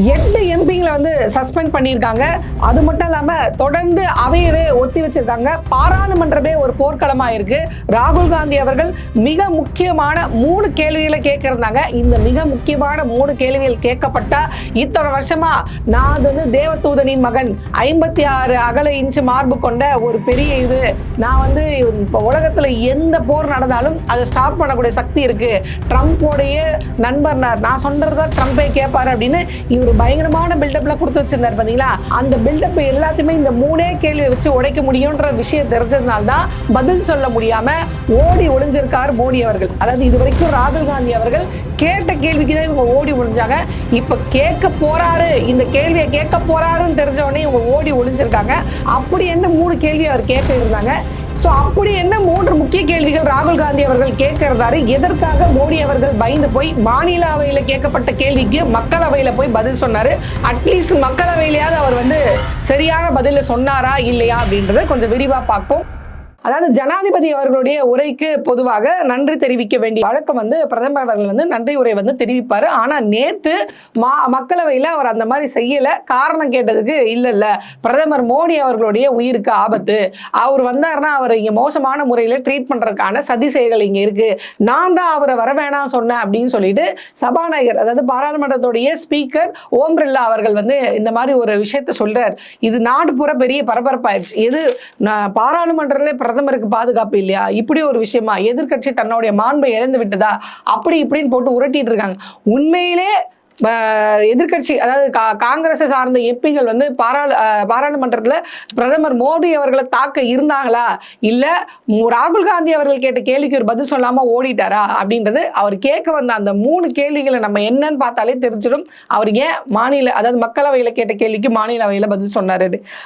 எட்டு எம்பிங்களை வந்து சஸ்பெண்ட் பண்ணியிருக்காங்க? அது மட்டும் இல்லாமல் தொடர்ந்து அவையவே ஒத்தி வச்சிருக்காங்க. பாராளுமன்றமே ஒரு போர்க்களமாக இருக்கு ராகுல் காந்தி அவர்கள் மிக முக்கியமான மூணு கேள்விகளை கேட்க இந்த மிக முக்கியமான மூணு கேள்விகள் கேட்கப்பட்டா இத்தனை வருஷமா நான் அது வந்து தேவதூதனின் மகன் ஐம்பத்தி ஆறு அகல இன்ச்சு மார்பு கொண்ட ஒரு பெரிய இது. நான் வந்து இப்போ உலகத்தில் எந்த போர் நடந்தாலும் அதை ஸ்டாப் பண்ணக்கூடிய சக்தி இருக்கு. ட்ரம்ப்போடைய நண்பர் நான். நான் சொல்றதா ட்ரம்ப்பே கேட்பாரு அப்படின்னு இவர் பயங்கரமான பில்டப்ல கொடுத்து வச்சிருந்தாரு பாத்தீங்களா? அந்த பில்டப் எல்லாத்தையுமே இந்த மூணே கேள்வியை வச்சு உடைக்க முடியும்ன்ற விஷயம் தெரிஞ்சதுனால தான் பதில் சொல்ல முடியாம ஓடி ஒளிஞ்சிருக்கார் மோடி அவர்கள். அதாவது இது வரைக்கும் ராகுல் காந்தி அவர்கள் கேட்ட கேள்விக்கு தான் இவங்க ஓடி ஒளிஞ்சாங்க. இப்ப கேட்க போறாரு. இந்த கேள்வியை கேட்க போறாருன்னு தெரிஞ்ச உடனே இவங்க ஓடி ஒளிஞ்சிருக்காங்க. அப்படி என்ன மூணு கேள்வி அவர் கேட்க இருந்தாங்க. சோ அப்படி முக்கிய கேள்விகள் ராகுல் காந்தி அவர்கள் கேட்கிறாரு எதற்காக மோடி அவர்கள் பயந்து போய் மாநில அவையில கேட்கப்பட்ட கேள்விக்கு மக்களவையில போய் பதில் சொன்னாரு? அட்லீஸ்ட் மக்களவையிலேயாவது அவர் வந்து சரியான பதில சொன்னாரா இல்லையா அப்படின்றத கொஞ்சம் விரிவா பார்ப்போம். அதாவது ஜனாதிபதி அவர்களுடைய உரைக்கு பொதுவாக நன்றி தெரிவிக்க வேண்டிய வழக்கம் வந்து பிரதமர் அவர்கள் வந்து நன்றி உரை வந்து தெரிவிப்பாரு. ஆனா நேத்து மா மக்களவையில அவர் அந்த மாதிரி செய்யல. காரணம் கேட்டதுக்கு இல்லை இல்லை பிரதமர் மோடி அவர்களுடைய உயிருக்கு ஆபத்து. அவர் வந்தாருன்னா அவர் இங்க மோசமான முறையில ட்ரீட் பண்றதுக்கான சதி செயல்கள் இங்க இருக்கு. நான் தான் அவரை வர வேணாம் சொன்னேன் அப்படின்னு சொல்லிட்டு சபாநாயகர் அதாவது பாராளுமன்றத்துடைய ஸ்பீக்கர் ஓம் பிர்லா அவர்கள் வந்து இந்த மாதிரி ஒரு விஷயத்த சொல்றார். இது நாடு பெரிய பரபரப்பாயிருச்சு. எது நான் பாராளுமன்றத்திலே பிரதமருக்கு பாதுகாப்பு இல்லையா? இப்படி ஒரு விஷயமா எதிர்கட்சி தன்னுடைய மாண்பை இழந்து விட்டதா? அப்படி இப்படின்னு போட்டு உரட்டிட்டு இருக்காங்க. உண்மையிலே எதிர்கட்சி எதிர்க்கட்சி அதாவது கா- காங்கிரஸை சார்ந்த எம்பிகள் வந்து பாராளு பாராளுமன்றத்தில் பிரதமர் மோடி அவர்களை தாக்க இருந்தாங்களா? இல்லை ராகுல் காந்தி அவர்கள் கேட்ட கேள்விக்கு ஒரு பதில் சொல்லாமல் ஓடிட்டாரா? அப்படின்றது அவர் கேட்க வந்த அந்த மூணு கேள்விகளை நம்ம என்னன்னு பார்த்தாலே தெரிஞ்சிடும். அவர் ஏன் மாநில அதாவது மக்களவையில் கேட்ட கேள்விக்கு மாநிலவையில் பதில் சொன்னார்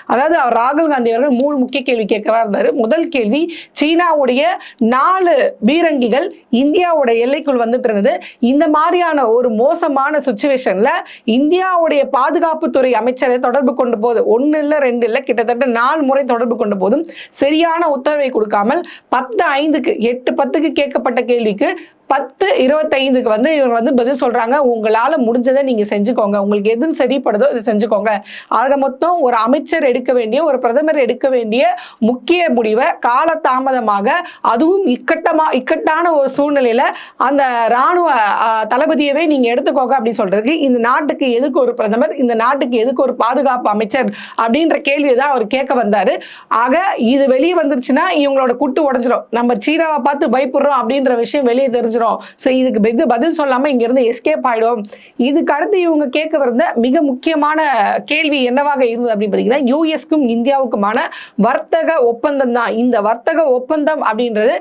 அதாவது அவர் ராகுல் காந்தி அவர்கள் மூணு முக்கிய கேள்வி கேட்கவா இருந்தார். முதல் கேள்வி சீனாவுடைய நாலு பீரங்கிகள் இந்தியாவோட எல்லைக்குள் வந்துட்டு இருந்தது. இந்த மாதிரியான ஒரு மோசமான சுச்சுவேஷன்ல இந்தியாவுடைய பாதுகாப்புத்துறை அமைச்சரை தொடர்பு கொண்டு போது ஒன்னு இல்ல ரெண்டு இல்லை கிட்டத்தட்ட நாலு முறை தொடர்பு கொண்டு போதும் சரியான உத்தரவை கொடுக்காமல் பத்து ஐந்துக்கு எட்டு பத்துக்கு கேட்கப்பட்ட கேள்விக்கு பத்து இருபத்தைந்துக்கு வந்து இவங்க வந்து பதில் சொல்றாங்க. உங்களால முடிஞ்சதை நீங்க செஞ்சுக்கோங்க. உங்களுக்கு எது சரிப்படுதோ இதை செஞ்சுக்கோங்க. ஆக மொத்தம் ஒரு அமைச்சர் எடுக்க வேண்டிய ஒரு பிரதமர் எடுக்க வேண்டிய முக்கிய முடிவை காலதாமதமாக அதுவும் இக்கட்டமா இக்கட்டான ஒரு சூழ்நிலையில அந்த ராணுவ தளபதியவே நீங்க எடுத்துக்கோங்க அப்படின்னு சொல்றதுக்கு இந்த நாட்டுக்கு எதுக்கு ஒரு பிரதமர் இந்த நாட்டுக்கு எதுக்கு ஒரு பாதுகாப்பு அமைச்சர் அப்படின்ற கேள்வியை தான் அவர் கேட்க வந்தாரு. ஆக இது வெளியே வந்துருச்சுன்னா இவங்களோட குட்டு உடஞ்சிடும் நம்ம சீராவை பார்த்து பயப்படுறோம் அப்படின்ற விஷயம் வெளியே தெரிஞ்சு தெரிஞ்சிடும் ஸோ இதுக்கு இது பதில் சொல்லாம இங்க இருந்து எஸ்கேப் ஆயிடும். இதுக்கு அடுத்து இவங்க கேட்க வந்த மிக முக்கியமான கேள்வி என்னவாக இருந்தது அப்படின்னு பார்த்தீங்கன்னா யூஎஸ்க்கும் இந்தியாவுக்குமான வர்த்தக ஒப்பந்தம் தான். இந்த வர்த்தக ஒப்பந்தம் அப்படின்றது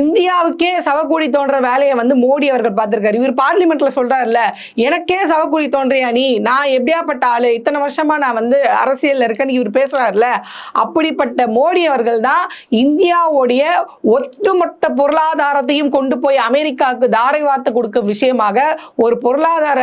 இந்தியாவுக்கே சவக்கூடி தோன்ற வேலையை வந்து மோடி அவர்கள் பார்த்திருக்காரு. இவர் பார்லிமெண்ட்ல சொல்றாருல்ல எனக்கே சவக்கூடி தோன்றியா நீ? நான் எப்படியாப்பட்ட ஆளு? இத்தனை வருஷமா நான் வந்து அரசியல்ல இருக்கேன்னு இவர் பேசுறாருல்ல. அப்படிப்பட்ட மோடி அவர்கள் தான் இந்தியாவுடைய ஒட்டுமொத்த பொருளாதாரத்தையும் கொண்டு போய் அமெரிக்காவுக்கு தாரை வார்த்தை கொடுக்க விஷயமாக ஒரு பொருளாதார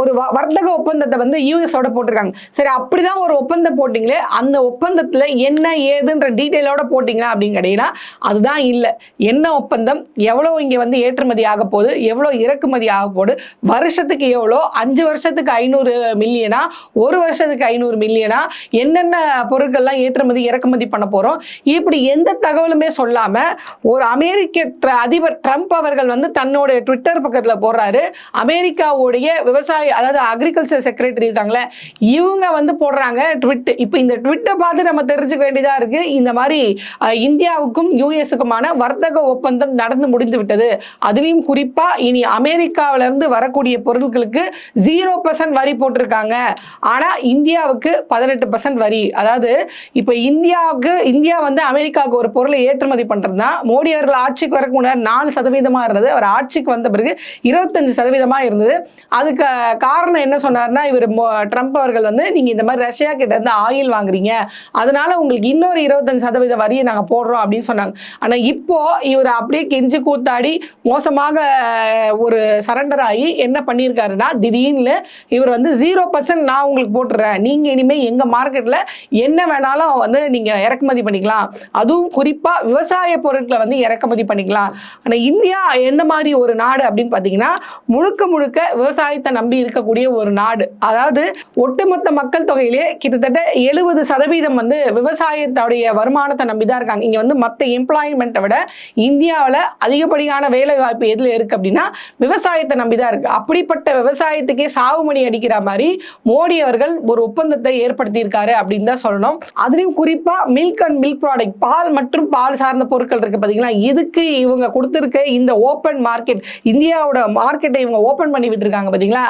ஒரு வர்த்தக ஒப்பந்தத்தை வந்து யூஎஸோட போட்டிருக்காங்க. சரி அப்படிதான் ஒரு ஒப்பந்தம் போட்டிங்களே அந்த ஒப்பந்தத்தில் என்ன ஏதுன்ற டீட்டெயிலோட போட்டிங்களா அப்படின்னு கேட்டீங்கன்னா அதுதான் இல்லை. என்ன ஒப்பந்தம்? எவ்வளோ இங்கே வந்து ஏற்றுமதி ஆக போகுது? எவ்வளோ இறக்குமதி ஆக போகுது? வருஷத்துக்கு எவ்வளோ? அஞ்சு வருஷத்துக்கு ஐநூறு மில்லியனா? ஒரு வருஷத்துக்கு ஐநூறு மில்லியனா? என்னென்ன பொருட்கள்லாம் ஏற்றுமதி இறக்குமதி பண்ண போகிறோம் இப்படி எந்த தகவலுமே சொல்லாமல் ஒரு அமெரிக்க அதிபர் ட்ரம்ப் அவர்கள் வந்து தன்னோட ட்விட்டர் பக்கத்தில் போடுறாரு. அமெரிக்காவுடைய விவசாய அதாவது அக்ரிகல்ச்சர் செக்ரட்டரி இருக்காங்களே இவங்க வந்து போடுறாங்க ட்விட் இப்போ இந்த ட்விட்டை பார்த்து நம்ம தெரிஞ்சுக்க வேண்டியதாக இருக்குது இந்த மாதிரி இந்தியாவுக்கும் யூஎஸுக்குமான வர்த்தக ஒப்பந்தம் நடந்து முடிந்து விட்டது. அதுலேயும் குறிப்பாக இனி அமெரிக்காவிலேருந்து வரக்கூடிய பொருட்களுக்கு ஜீரோ பர்சன்ட் வரி போட்டிருக்காங்க. ஆனால் இந்தியாவுக்கு பதினெட்டு பர்சன்ட் வரி. அதாவது இப்போ இந்தியாவுக்கு இந்தியா வந்து அமெரிக்காவுக்கு ஒரு பொருளை ஏற்றுமதி பண்ணுறதுனா மோடி அவர்கள் ஆட்சிக்கு வரக்கு முன்னாடி நாலு சதவீதமாக இருந்தது. அவர் ஆட்சிக்கு வந்த பிறகு இருபத்தஞ்சு சதவீதமா இருந்தது. அதுக்கு காரணம் என்ன சொன்னார்னா இவர் ட்ரம்ப் அவர்கள் வந்து நீங்க இந்த மாதிரி ரஷ்யா கிட்ட இருந்து ஆயில் வாங்குறீங்க. அதனால உங்களுக்கு இன்னொரு இருபத்தஞ்சு சதவீத வரியை நாங்க போடுறோம் அப்படின்னு சொன்னாங்க. ஆனா இப்போ இவர் அப்படியே கெஞ்சி கூத்தாடி மோசமாக ஒரு சரண்டர் ஆகி என்ன பண்ணியிருக்காருன்னா திடீர்னு இவர் வந்து ஜீரோ பர்சன்ட் நான் உங்களுக்கு போட்டுறேன். நீங்க இனிமேல் எங்க மார்க்கெட்ல என்ன வேணாலும் வந்து நீங்க இறக்குமதி பண்ணிக்கலாம். அதுவும் குறிப்பா விவசாய பொருட்களை வந்து இறக்குமதி பண்ணிக்கலாம். ஆனா இந்தியா என்ன எந்த மாதிரி ஒரு நாடு அப்படின்னு பார்த்தீங்கன்னா முழுக்க முழுக்க விவசாயத்தை நம்பி இருக்கக்கூடிய ஒரு நாடு. அதாவது ஒட்டுமொத்த மக்கள் தொகையிலே கிட்டத்தட்ட எழுபது சதவீதம் வந்து விவசாயத்தோடைய வருமானத்தை நம்பி தான் இருக்காங்க. இங்கே வந்து மற்ற எம்ப்ளாய்மெண்ட்டை விட இந்தியாவில் அதிகப்படியான வேலை வாய்ப்பு எதில் இருக்கு அப்படின்னா விவசாயத்தை நம்பி தான் இருக்கு. அப்படிப்பட்ட விவசாயத்துக்கே சாவுமணி அடிக்கிற மாதிரி மோடி அவர்கள் ஒரு ஒப்பந்தத்தை ஏற்படுத்தியிருக்காரு அப்படின்னு தான் சொல்லணும். அதுலேயும் குறிப்பாக மில்க் அண்ட் மில்க் ப்ராடக்ட் பால் மற்றும் பால் சார்ந்த பொருட்கள் இருக்கு பார்த்தீங்களா? இதுக்கு இவங்க கொடுத்துருக்க இந்த ஓப்பன் மார்க்கெட் இந்தியாவோட மார்க்கெட்டை இவங்க ஓப்பன் பண்ணி விட்டுருக்காங்க பாத்தீங்களா?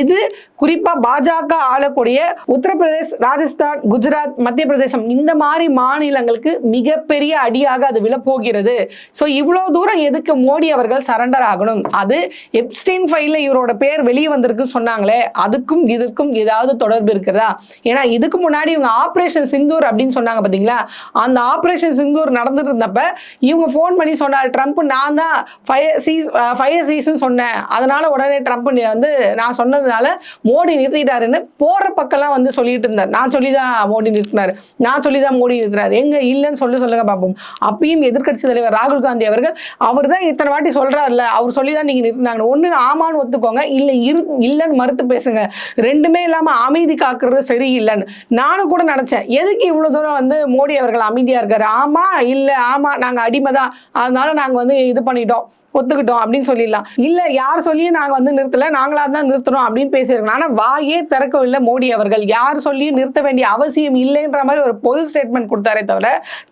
இது குறிப்பா பாஜக ஆளக்கூடிய உத்தரப்பிரதேஷ் ராஜஸ்தான் குஜராத் மத்திய பிரதேசம் இந்த மாதிரி மாநிலங்களுக்கு மிகப்பெரிய அடியாக அது விழப்போகிறது. ஸோ இவ்வளோ தூரம் எதுக்கு மோடி அவர்கள் சரண்டர் ஆகணும்? அது எப்ஸ்டீன் ஃபைலில் இவரோட பேர் வெளியே வந்திருக்கு சொன்னாங்களே அதுக்கும் இதுக்கும் ஏதாவது தொடர்பு இருக்கிறதா? ஏன்னா இதுக்கு முன்னாடி இவங்க ஆப்ரேஷன் சிந்தூர் அப்படின்னு சொன்னாங்க பார்த்தீங்களா அந்த ஆப்ரேஷன் சிந்தூர் நடந்துட்டு இருந்தப்ப இவங்க ஃபோன் பண்ணி சொன்னார் ட்ரம்ப் நான் தான் ஃபயர் சீஸ் ஃபயர் சீசன் சொன்னேன். அதனால உடனே ட்ரம்ப் வந்து நான் சொன்னதுனால மோடி நிறுத்திட்டாருன்னு போற பக்கம்லாம் வந்து சொல்லிட்டு இருந்தார். நான் சொல்லி தான் மோடி நிறுத்தினார். நான் சொல்லி தான் மோடி நிறுத்தினார். எங்க இல்லைன்னு சொல்லி சொல்லுங்க பார்ப்போம் அப்பயும் எதிர்க்கட்சி தலைவர் ராகுல் காந்தி அவர்கள் அவர் தான் இத்தனை வாட்டி சொல்றாருல்ல அவர் சொல்லி தான் நீங்க நிறுத்தினாங்க ஒண்ணு ஆமான்னு ஒத்துக்கோங்க இல்ல இரு இல்லைன்னு மறுத்து பேசுங்க. ரெண்டுமே இல்லாம அமைதி காக்குறது சரியில்லைன்னு. நானும் கூட நினைச்சேன். எதுக்கு இவ்வளவு தூரம் வந்து மோடி அவர்கள் அமைதியா இருக்காரு? ஆமா இல்ல ஆமா நாங்க அடிமை தான் அதனால நாங்க வந்து இது பண்ணிட்டோம். ஒத்துக்கிட்டோம் அப்படின்னு சொல்லிடலாம். இல்ல யார் சொல்லியும் நாங்க வந்து நிறுத்தல நாங்களா தான் நிறுத்துறோம் அப்படின்னு பேசியிருக்கோம். ஆனா வாயே திறக்கவில்லை மோடி அவர்கள். யார் சொல்லியும் நிறுத்த வேண்டிய அவசியம் இல்லைன்ற மாதிரி ஒரு பொது ஸ்டேட்மெண்ட் கொடுத்தாரே தவிர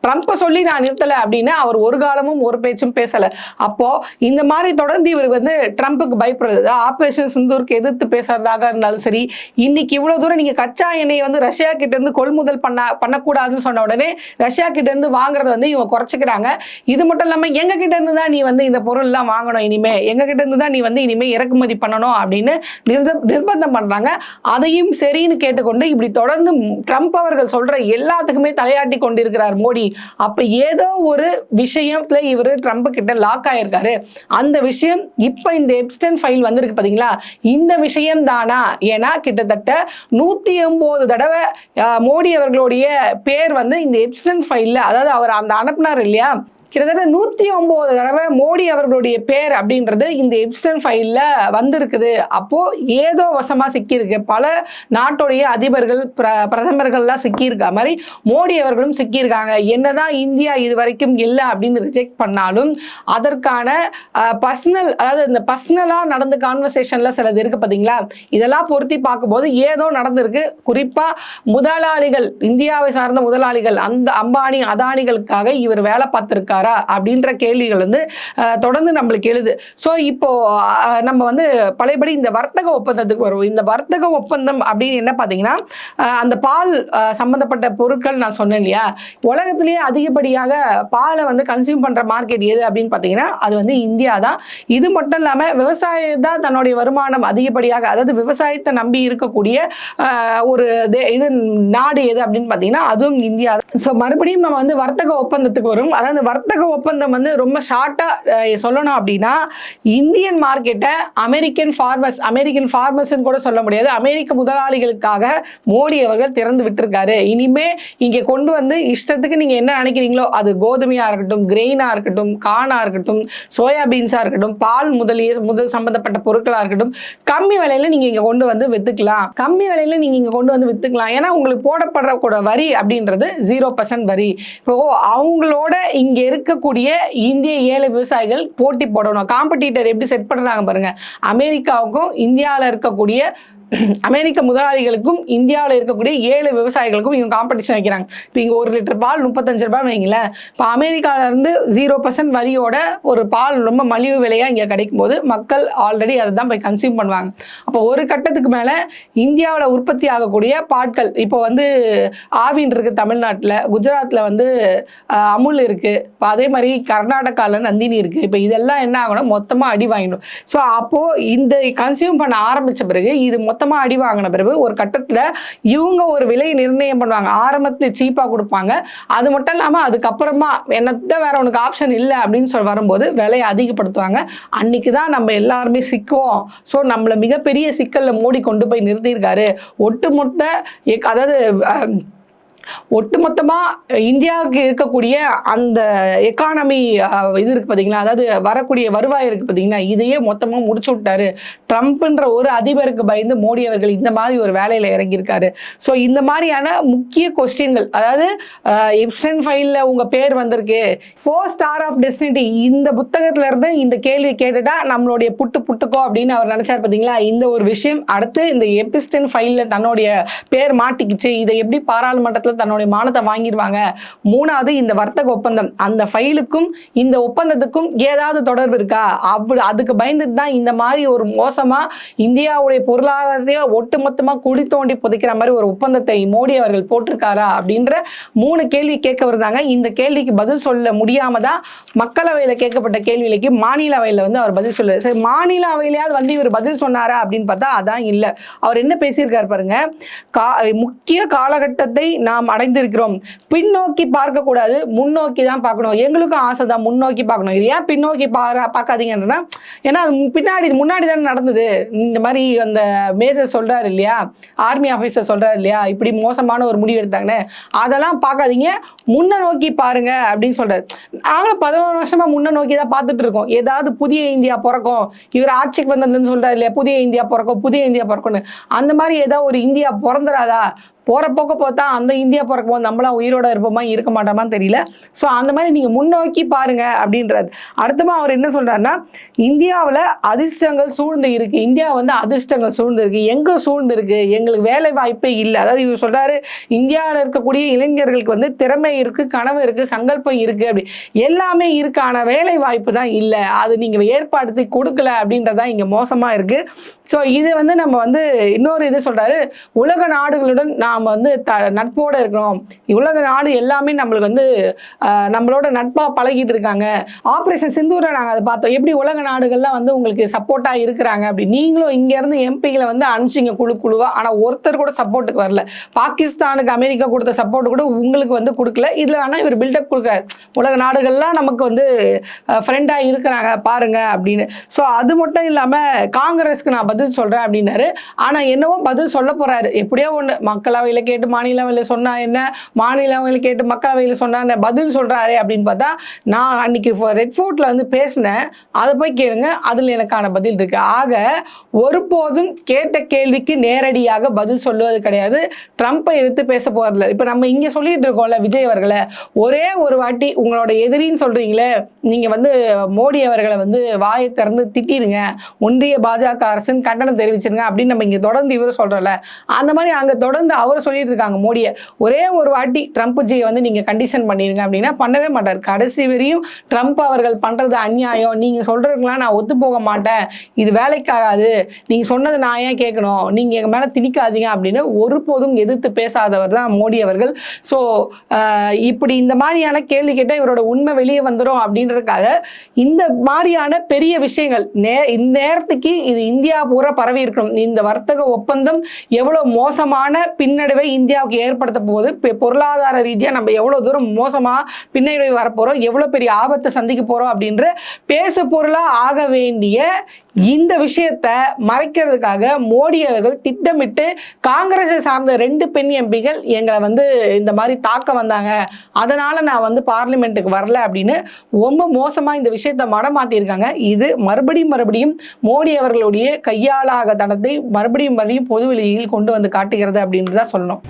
ட்ரம்ப்பை சொல்லி நான் நிறுத்தல அப்படின்னு அவர் ஒரு காலமும் ஒரு பேச்சும் பேசல. அப்போ இந்த மாதிரி தொடர்ந்து இவர் வந்து ட்ரம்ப்புக்கு பயப்படுறது. ஆபரேஷன் சிந்தூருக்கு எதிர்த்து பேசுறதாக இருந்தாலும் சரி இன்னைக்கு இவ்வளவு தூரம் நீங்க கச்சா எண்ணெயை வந்து ரஷ்யா கிட்ட இருந்து கொள்முதல் பண்ண பண்ணக்கூடாதுன்னு சொன்ன உடனே ரஷ்யா கிட்ட இருந்து வாங்குறத வந்து இவங்க குறைச்சிக்கிறாங்க. இது மட்டும் இல்லாம எங்க கிட்ட இருந்து தான் நீ வந்து இந்த பொருள் எல்லாம் வாங்கணும் இனிமே. எங்க கிட்ட இருந்து தான் நீ வந்து இனிமே இறக்குமதி பண்ணணும் அப்படின்னு நிர்பந்தம் பண்றாங்க. அதையும் சரின்னு கேட்டுக்கொண்டு இப்படி தொடர்ந்து ட்ரம்ப் அவர்கள் சொல்ற எல்லாத்துக்குமே தலையாட்டி கொண்டிருக்கிறார் மோடி. அப்ப ஏதோ ஒரு விஷயத்துல இவர் ட்ரம்ப் கிட்ட லாக் ஆயிருக்காரு. அந்த விஷயம் இப்ப இந்த எப்ஸ்டன் ஃபைல் வந்திருக்கு பாத்தீங்களா? இந்த விஷயம் தானா? ஏன்னா கிட்டத்தட்ட நூத்தி எண்பது தடவை மோடி அவர்களுடைய பேர் வந்து இந்த எப்ஸ்டன் ஃபைல்ல அதாவது அவர் அந்த அனுப்புனார் இல்லையா? கிட்டத்தட்ட நூத்தி ஒன்பது தடவை மோடி அவர்களுடைய பேர் அப்படின்றது இந்த எப்ஸ்டன் ஃபைல்ல வந்திருக்குது. அப்போ ஏதோ வசமா சிக்கியிருக்கு. பல நாட்டுடைய அதிபர்கள் பிர- பிரதமர்கள்லாம் சிக்கியிருக்க மாதிரி மோடி அவர்களும் சிக்கியிருக்காங்க. என்னதான் இந்தியா இது வரைக்கும் இல்லை அப்படின்னு ரிஜெக்ட் பண்ணாலும் அதற்கான பர்சனல் அதாவது இந்த பர்சனலா நடந்த கான்வர்சேஷன்ல சிலது இருக்கு பாத்தீங்களா? இதெல்லாம் பொருத்தி பார்க்கும்போது ஏதோ நடந்திருக்கு. குறிப்பா முதலாளிகள் இந்தியாவை சார்ந்த முதலாளிகள் அந்த அம்பானி அதானிகளுக்காக இவர் வேலை பார்த்திருக்காரா அப்படின்ற கேள்விகள் வந்து தொடர்ந்து நம்மளுக்கு எழுது. ஸோ இப்போ நம்ம வந்து பழையபடி இந்த வர்த்தக ஒப்பந்தத்துக்கு வருவோம். இந்த வர்த்தக ஒப்பந்தம் அப்படின்னு என்ன பார்த்தீங்கன்னா அந்த பால் சம்மந்தப்பட்ட சம்பந்தப்பட்ட பொருட்கள் நான் சொன்னேன் இல்லையா? உலகத்திலேயே அதிகப்படியாக பாலை வந்து கன்சியூம் பண்ற மார்க்கெட் எது அப்படின்னு பார்த்தீங்கன்னா அது வந்து இந்தியா தான். இது மட்டும் இல்லாமல் விவசாயம் தான் தன்னுடைய வருமானம் அதிகப்படியாக அதாவது விவசாயத்தை நம்பி இருக்கக்கூடிய ஒரு இது நாடு எது அப்படின்னு பார்த்தீங்கன்னா அதுவும் இந்தியா ஸோ மறுபடியும் நம்ம வந்து வர்த்தக ஒப்பந்தத்துக்கு வரும். அதாவது வர்த்தக ஒப்பந்தம் வந்து ரொம்ப ஷார்ட்டாக சொல்லணும் அப்படின்னா இந்தியன் மார்க்கெட்டை அமெரிக்கன் ஃபார்மர்ஸ் அமெரிக்கன் ஃபார்மர்ஸ்ன்னு கூட சொல்ல முடியாது. அமெரிக்க முதலாளிகளுக்காக மோடி அவர்கள் திறந்து விட்டுருக்காரு. இனிமே இங்கே கொண்டு வந்து இஷ்டத்துக்கு நீங்கள் என்ன நினைக்கிறீங்களோ அது கோதுமையாக இருக்கட்டும் கிரெயினாக இருக்கட்டும் கானாக இருக்கட்டும் சோயாபீன்ஸாக இருக்கட்டும் பால் முதலிய முதல் சம்பந்தப்பட்ட பொருட்களாக இருக்கட்டும் கம்மி விலையில் நீங்கள் இங்கே கொண்டு வந்து விற்றுக்கலாம் கம்மி விலையில் நீங்கள் இங்கே கொண்டு வந்து விற்றுக்கலாம் ஏன்னா உங்களுக்கு போடப்படுற கூட வரி அப்படின்றது ஜீரோ பர்சன்ட் வரி. இப்போ அவங்களோட இங்கே இருக்கக்கூடிய இந்திய ஏழை விவசாயிகள் போட்டி போடணும். காம்படிட்டர் எப்படி செட் பண்ணுறாங்க பாருங்க. அமெரிக்காவுக்கும் இந்தியாவில் இருக்கக்கூடிய அமெரிக்க முதலாளிகளுக்கும் இந்தியாவில் இருக்கக்கூடிய ஏழு விவசாயிகளுக்கும் இவங்க காம்படிஷன் வைக்கிறாங்க. இப்போ இங்கே ஒரு லிட்டர் பால் முப்பத்தஞ்சு ரூபாய் வைங்களேன். இப்போ அமெரிக்காவிலேருந்து ஜீரோ பர்சன்ட் வரியோட ஒரு பால் ரொம்ப மலிவு விலையாக இங்கே கிடைக்கும் போது மக்கள் ஆல்ரெடி அதை தான் போய் கன்சியூம் பண்ணுவாங்க. அப்போ ஒரு கட்டத்துக்கு மேலே இந்தியாவில் உற்பத்தி ஆகக்கூடிய பாட்கள் இப்போ வந்து ஆவின் இருக்குது தமிழ்நாட்டில் குஜராத்தில் வந்து அமுல் இருக்குது இப்போ அதே மாதிரி கர்நாடகாவில் நந்தினி இருக்குது இப்போ இதெல்லாம் என்ன ஆகணும்? மொத்தமாக அடி வாங்கிடும் ஸோ அப்போது இந்த கன்சியூம் பண்ண ஆரம்பித்த பிறகு இது மொத்த மொத்தமாக அடி வாங்கின பிறகு ஒரு கட்டத்தில் இவங்க ஒரு விலை நிர்ணயம் பண்ணுவாங்க. ஆரம்பத்தில் சீப்பாக கொடுப்பாங்க. அது மட்டும் இல்லாமல் அதுக்கப்புறமா என்னத்த வேற உனக்கு ஆப்ஷன் இல்லை அப்படின்னு சொல்லி வரும்போது விலையை அதிகப்படுத்துவாங்க. அன்னைக்கு தான் நம்ம எல்லாருமே சிக்குவோம். ஸோ நம்மளை மிகப்பெரிய சிக்கலில் மோடி கொண்டு போய் நிறுத்தியிருக்காரு. ஒட்டுமொத்த எக்- அதாவது ஒட்டுமொத்தமா இந்தியாவுக்கு இருக்கக்கூடிய அந்த எக்கானமி இது இருக்கு பாத்தீங்களா? அதாவது வரக்கூடிய வருவாய் இருக்கு பாத்தீங்களா? இதையே மொத்தமா முடிச்சு விட்டாரு. ட்ரம்ப்ன்ற ஒரு அதிபருக்கு பயந்து மோடி அவர்கள் இந்த மாதிரி ஒரு வேலையில இறங்கியிருக்காரு. ஸோ இந்த மாதிரியான முக்கிய கொஸ்டின்கள் அதாவது எப்சன் ஃபைல்ல உங்க பேர் வந்திருக்கு. ஃபோர் ஸ்டார் ஆஃப் டெஸ்டினிட்டி இந்த புத்தகத்துல இருந்து இந்த கேள்வி கேட்டுட்டா நம்மளுடைய புட்டு புட்டுக்கோ அப்படின்னு அவர் நினைச்சாரு பாத்தீங்களா? இந்த ஒரு விஷயம் அடுத்து இந்த எபிஸ்டன் ஃபைல்ல தன்னுடைய பேர் மாட்டிக்கிச்சு. இதை எப்படி பாராளுமன்றத்தில் தன்னுடைய மானத்தை வாங்கிடுவாங்க. மூணாவது இந்த வர்த்தக ஒப்பந்தம். அந்த ஃபைலுக்கும் இந்த ஒப்பந்தத்துக்கும் ஏதாவது தொடர்பு இருக்கா? அப்படி அதுக்கு பயந்துட்டு தான் இந்த மாதிரி ஒரு மோசமா இந்தியாவுடைய பொருளாதாரத்தையே ஒட்டுமொத்தமாக குழி தோண்டி புதைக்கிற மாதிரி ஒரு ஒப்பந்தத்தை மோடி அவர்கள் போட்டிருக்காரா அப்படின்ற மூணு கேள்வி கேட்க வருதாங்க இந்த கேள்விக்கு பதில் சொல்ல முடியாம தான் மக்களவையில் கேட்கப்பட்ட கேள்விகளுக்கு மாநிலவையில வந்து அவர் பதில் சொல்லு சரி மாநில அவையிலையாவது வந்து இவர் பதில் சொன்னாரா அப்படின்னு பார்த்தா அதான் இல்லை. அவர் என்ன பேசியிருக்காரு பாருங்க. கா முக்கிய காலகட்டத்தை நாம் அடைந்திருக்கிறோம். பின்னோக்கி பார்க்கக்கூடாது முன்னோக்கி தான் பார்க்கணும். எங்களுக்கும் ஆசை தான் முன்னோக்கி பார்க்கணும். இது ஏன் பின்னோக்கி பாரு பார்க்காதீங்கன்னா ஏன்னா அது பின்னாடி முன்னாடி தானே நடந்தது. இந்த மாதிரி அந்த மேஜர் சொல்றாரு இல்லையா? ஆர்மி ஆஃபீஸர் சொல்றாரு இல்லையா? இப்படி மோசமான ஒரு முடிவு எடுத்தாங்கன்னு. அதெல்லாம் பார்க்காதீங்க. முன்ன நோக்கி பாருங்க அப்படின்னு சொல்றாரு. நாங்களும் பதினோரு வருஷமா முன்ன நோக்கி தான் பார்த்துட்டு இருக்கோம். ஏதாவது புதிய இந்தியா பிறக்கும். இவர் ஆட்சிக்கு வந்ததுன்னு சொல்றாரு இல்லையா? புதிய இந்தியா பிறக்கும் புதிய இந்தியா பிறக்கும்னு. அந்த மாதிரி ஏதாவது ஒரு இந்தியா பிறந்துடாதா போகிற போக்க பார்த்தா அந்த இந்தியா பிறக்கும் போது நம்மளாம் உயிரோட இருப்போமா இருக்க மாட்டோமான்னு தெரியல. ஸோ அந்த மாதிரி நீங்கள் முன்னோக்கி பாருங்க அப்படின்றாரு. அடுத்தமா அவர் என்ன சொல்கிறாருன்னா இந்தியாவில் அதிர்ஷ்டங்கள் சூழ்ந்து இருக்குது இந்தியா வந்து அதிர்ஷ்டங்கள் சூழ்ந்து இருக்கு. எங்கே சூழ்ந்து இருக்கு? எங்களுக்கு வேலை வாய்ப்பே இல்லை. அதாவது இவர் சொல்கிறாரு இந்தியாவில் இருக்கக்கூடிய இளைஞர்களுக்கு வந்து திறமை இருக்குது கனவு இருக்குது சங்கல்பம் இருக்குது அப்படி. எல்லாமே இருக்கு ஆனால் வேலை வாய்ப்பு தான் இல்லை. அது நீங்கள் ஏற்பாடுத்தி கொடுக்கல அப்படின்றதான் இங்கே மோசமாக இருக்குது ஸோ இது வந்து நம்ம வந்து இன்னொரு இது சொல்கிறாரு உலக நாடுகளுடன் நான் நாம் வந்து த நட்போட இருக்கிறோம். உலக நாடு எல்லாமே நம்மளுக்கு வந்து நம்மளோட நட்பா பழகிட்டு இருக்காங்க. ஆப்ரேஷன் சிந்தூரை நாங்கள் அதை பார்த்தோம். எப்படி உலக நாடுகள்லாம் வந்து உங்களுக்கு சப்போர்ட்டா இருக்கிறாங்க அப்படி. நீங்களும் இங்க இருந்து எம்பிகளை வந்து அனுப்பிச்சிங்க குழு குழுவா. ஆனால் ஒருத்தர் கூட சப்போர்ட்டுக்கு வரல. பாகிஸ்தானுக்கு அமெரிக்கா கொடுத்த சப்போர்ட் கூட உங்களுக்கு வந்து கொடுக்கல. இதுல ஆனால் இவர் பில்டப் கொடுக்குறாரு. உலக நாடுகள்லாம் நமக்கு வந்து ஃப்ரெண்டா இருக்கிறாங்க. பாருங்க அப்படின்னு. ஸோ அது மட்டும் இல்லாம காங்கிரஸ்க்கு நான் பதில் சொல்றேன் அப்படின்னாரு. ஆனா என்னவோ பதில் சொல்ல போறாரு. எப்படியோ ஒண்ணு. மக்களவையில கேட்டு மாநிலங்களில் சொன்னா என்ன? மாநிலங்களில் கேட்டு மக்களவையில் சொன்னா என்ன? பதில் சொல்கிறாரு அப்படின்னு பார்த்தா நான் அன்னைக்கு ரெட் ஃபோர்ட்ல வந்து பேசினேன். அதை போய் கேளுங்க. அதுல எனக்கான பதில் இருக்கு. ஆக ஒருபோதும் கேட்ட கேள்விக்கு நேரடியாக பதில் சொல்லுவது கிடையாது. ட்ரம்ப்பை எதிர்த்து பேச போறதில்ல இப்ப நம்ம இங்க சொல்லிட்டு இருக்கோம்ல விஜய் அவர்களை. ஒரே ஒரு வாட்டி உங்களோட எதிரின்னு சொல்றீங்களே நீங்க வந்து மோடி அவர்களை வந்து வாயை திறந்து திட்டிடுங்க ஒன்றிய பாஜக அரசுன்னு கண்டனம் தெரிவிச்சிருங்க அப்படின்னு நம்ம இங்க தொடர்ந்து இவர் சொல்றல அந்த மாதிரி அங்க தொடர்ந்து அவர் சொல்லிட்டு இருக்காங்க மோடியை. ஒரே ஒரு வாட்டி ட்ரம்ப் ஜியை வந்து நீங்க கண்டிஷன் பண்ணிருங்க அப்படின்னா பண்ணவே மாட்டார். கடைசி வரையும் ட்ரம்ப் அவர்கள் பண்றது அநியாயம். நீங்க சொல்றதுக்கெல்லாம் நான் ஒத்து போக மாட்டேன். இது வேலைக்காகாது நீங்க சொன்னதை நான் ஏன் கேட்கணும்? நீங்க எங்க மேல திணிக்காதீங்க அப்படின்னு ஒருபோதும் எதிர்த்து பேசாதவர் தான் மோடி அவர்கள். ஸோ இப்படி இந்த மாதிரியான கேள்வி கேட்டால் இவரோட உண்மை வெளியே வந்துடும் அப்படின்றதுக்காக இந்த மாதிரியான பெரிய விஷயங்கள் நே இந்த நேரத்துக்கு இது இந்தியா பூரா பரவி இருக்கணும். இந்த வர்த்தக ஒப்பந்தம் எவ்வளவு மோசமான பின்னணி பின்னடைவை இந்தியாவுக்கு ஏற்படுத்த போது பொருளாதார ரீதியா நம்ம எவ்வளவு தூரம் மோசமா பின்னடைவை வரப்போறோம் எவ்வளவு பெரிய ஆபத்தை சந்திக்க போறோம் அப்படின்ற பேசு பொருளா ஆக வேண்டிய இந்த விஷயத்த மறைக்கிறதுக்காக மோடி அவர்கள் திட்டமிட்டு காங்கிரஸை சார்ந்த ரெண்டு பெண் எம்பிகள் எங்களை வந்து இந்த மாதிரி தாக்க வந்தாங்க. அதனால நான் வந்து பார்லிமெண்ட்டுக்கு வரல அப்படின்னு ரொம்ப மோசமா இந்த விஷயத்த மடமாத்திருக்காங்க. இது மறுபடியும் மறுபடியும் மோடி அவர்களுடைய கையாளாக தனத்தை மறுபடியும் மறுபடியும் பொதுவெளியில் கொண்டு வந்து காட்டுகிறது அப்படின்னு தான் சொல்லணும்.